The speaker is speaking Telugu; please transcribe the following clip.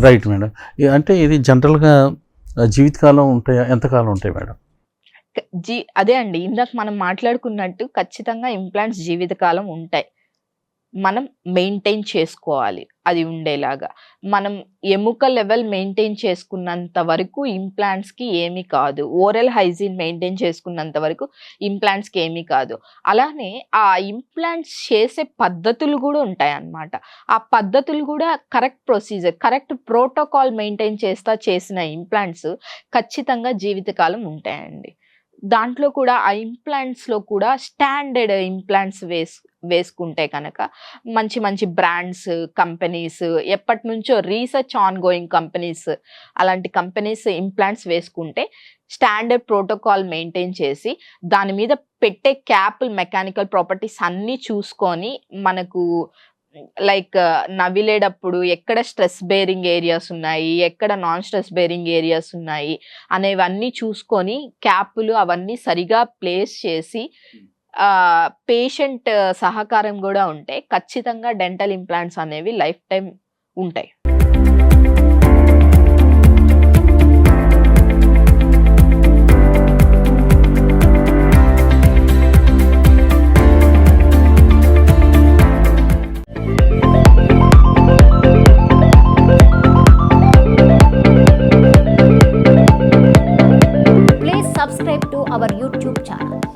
రైట్ మేడం అంటే ఇది జనరల్గా జీవితకాలం ఉంటాయా? ఎంతకాలం ఉంటాయి మేడం జీ అదే అండి. ఇందాక మనం మాట్లాడుకున్నట్టు ఖచ్చితంగా ఇంప్లాంట్స్ జీవితకాలం ఉంటాయి. మనం మెయింటైన్ చేసుకోవాలి అది ఉండేలాగా. మనం ఎముక లెవెల్ మెయింటైన్ చేసుకున్నంత వరకు ఇంప్లాంట్స్కి ఏమీ కాదు. ఓరల్ హైజీన్ మెయింటైన్ చేసుకున్నంత వరకు ఇంప్లాంట్స్కి ఏమీ కాదు. అలానే ఆ ఇంప్లాంట్స్ చేసే పద్ధతులు కూడా ఉంటాయి అన్నమాట ఆ పద్ధతులు కూడా correct procedure correct protocol maintain చేస్తా చేసిన ఇంప్లాంట్స్ ఖచ్చితంగా జీవితకాలం ఉంటాయండి. దాంట్లో కూడా ఆ ఇంప్లాంట్స్లో కూడా స్టాండర్డ్ ఇంప్లాంట్స్ వేస్ వేసుకుంటే కనుక మంచి మంచి బ్రాండ్స్ కంపెనీస్ ఎప్పటి నుంచో రీసెర్చ్ ఆన్ గోయింగ్ కంపెనీస్ అలాంటి కంపెనీస్ ఇంప్లాంట్స్ వేసుకుంటే స్టాండర్డ్ ప్రోటోకాల్ మెయింటైన్ చేసి దాని మీద పెట్టే క్యాప్ మెకానికల్ ప్రాపర్టీస్ అన్నీ చూసుకొని మనకు లైక్ నవ్విలేటప్పుడు ఎక్కడ స్ట్రెస్ బేరింగ్ ఏరియాస్ ఉన్నాయి ఎక్కడ నాన్ స్ట్రెస్ బేరింగ్ ఏరియాస్ ఉన్నాయి అనేవన్నీ చూసుకొని క్యాపులు అవన్నీ సరిగా ప్లేస్ చేసి పేషెంట్ సహకారం కూడా ఉంటే ఖచ్చితంగా డెంటల్ ఇంప్లాంట్స్ అనేవి లైఫ్ టైం ఉంటాయి our YouTube channel.